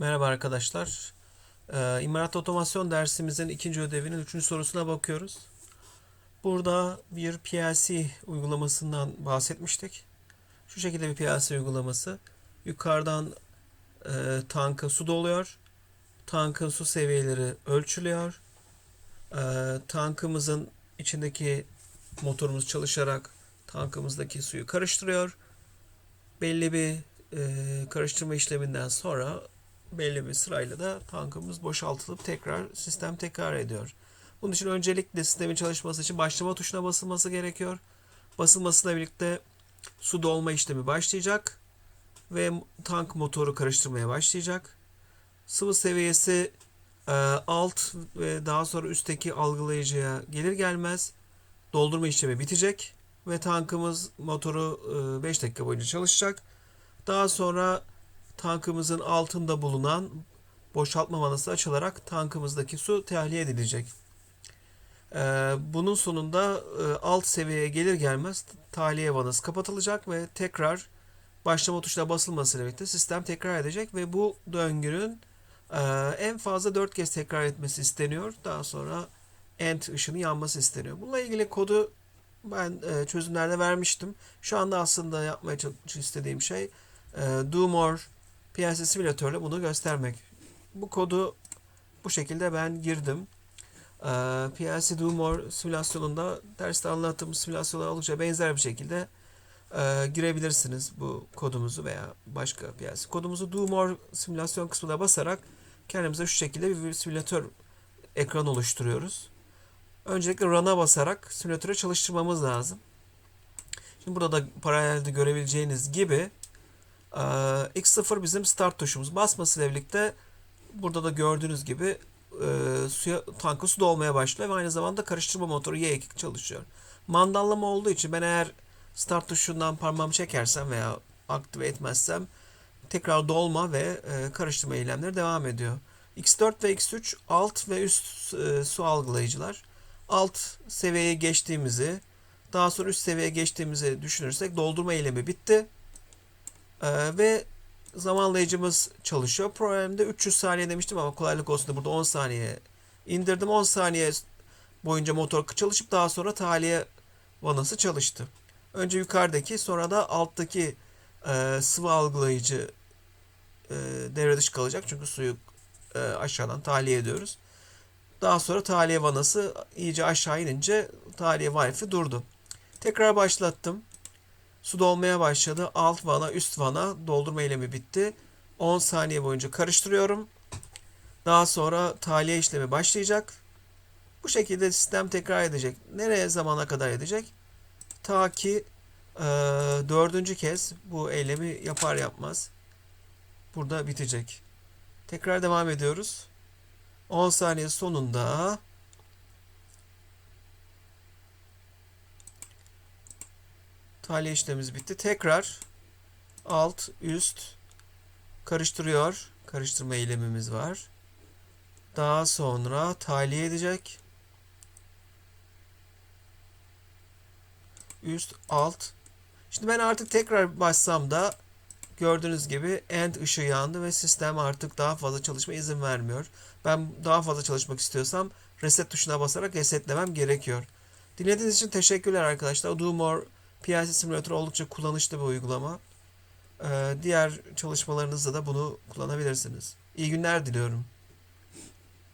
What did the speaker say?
Merhaba arkadaşlar. Ee, İmalat Otomasyon dersimizin ikinci ödevinin üçüncü sorusuna bakıyoruz. Burada bir PLC uygulamasından bahsetmiştik. Şu şekilde bir PLC uygulaması. Yukarıdan e, tanka su doluyor. Tankın su seviyeleri ölçülüyor. E, tankımızın içindeki motorumuz çalışarak tankımızdaki suyu karıştırıyor. Belli bir e, karıştırma işleminden sonra belli bir sırayla da tankımız boşaltılıp tekrar sistem tekrar ediyor. Bunun için öncelikle sistemin çalışması için başlama tuşuna basılması gerekiyor. Basılmasıyla birlikte su dolma işlemi başlayacak ve tank motoru karıştırmaya başlayacak. Sıvı seviyesi e, alt ve daha sonra üstteki algılayıcıya gelir gelmez doldurma işlemi bitecek ve tankımız motoru 5 dakika boyunca çalışacak. Daha sonra tankımızın altında bulunan boşaltma vanası açılarak tankımızdaki su tahliye edilecek. Ee, bunun sonunda e, alt seviyeye gelir gelmez tahliye vanası kapatılacak ve tekrar başlama tuşuna basılmasıyla birlikte sistem tekrar edecek ve bu döngünün e, en fazla 4 kez tekrar etmesi isteniyor. Daha sonra end ışını yanması isteniyor. Bununla ilgili kodu ben e, çözümlerde vermiştim. Şu anda aslında yapmaya istediğim şey do more PLC simülatörle bunu göstermek. Bu kodu bu şekilde ben girdim. E, PLC do more simülasyonunda derste anlattığım simülasyonlara oldukça benzer bir şekilde e, girebilirsiniz bu kodumuzu veya başka PLC kodumuzu do more simülasyon kısmına basarak kendimize şu şekilde bir simülatör ekranı oluşturuyoruz. Öncelikle run'a basarak simülatörü çalıştırmamız lazım. Şimdi burada da paralelde görebileceğiniz gibi e, X0 bizim start tuşumuz. Basmasıyla birlikte burada da gördüğünüz gibi e, suya, tanka su dolmaya başlıyor ve aynı zamanda karıştırma motoru Y2 çalışıyor. Mandallama olduğu için ben eğer start tuşundan parmağımı çekersem veya aktive etmezsem tekrar dolma ve e, karıştırma eylemleri devam ediyor. X4 ve X3 alt ve üst e, su algılayıcılar. Alt seviyeye geçtiğimizi, daha sonra üst seviyeye geçtiğimizi düşünürsek doldurma eylemi bitti. Ee, ve zamanlayıcımız çalışıyor. Programda 300 saniye demiştim ama kolaylık olsun da burada 10 saniye indirdim. 10 saniye boyunca motor çalışıp daha sonra tahliye vanası çalıştı. Önce yukarıdaki sonra da alttaki e, sıvı algılayıcı e, devre dışı kalacak. Çünkü suyu e, aşağıdan tahliye ediyoruz. Daha sonra tahliye vanası iyice aşağı inince tahliye valfi durdu. Tekrar başlattım. Su dolmaya başladı. Alt vana, üst vana doldurma eylemi bitti. 10 saniye boyunca karıştırıyorum. Daha sonra tahliye işlemi başlayacak. Bu şekilde sistem tekrar edecek. Nereye zamana kadar edecek? Ta ki e, dördüncü kez bu eylemi yapar yapmaz burada bitecek. Tekrar devam ediyoruz. 10 saniye sonunda tahliye işlemimiz bitti. Tekrar alt, üst karıştırıyor. Karıştırma eylemimiz var. Daha sonra tahliye edecek. Üst, alt. Şimdi ben artık tekrar bassam da gördüğünüz gibi end ışığı yandı ve sistem artık daha fazla çalışma izin vermiyor. Ben daha fazla çalışmak istiyorsam reset tuşuna basarak resetlemem gerekiyor. Dinlediğiniz için teşekkürler arkadaşlar. Do More PLC Simulator oldukça kullanışlı bir uygulama. Ee, diğer çalışmalarınızda da bunu kullanabilirsiniz. İyi günler diliyorum.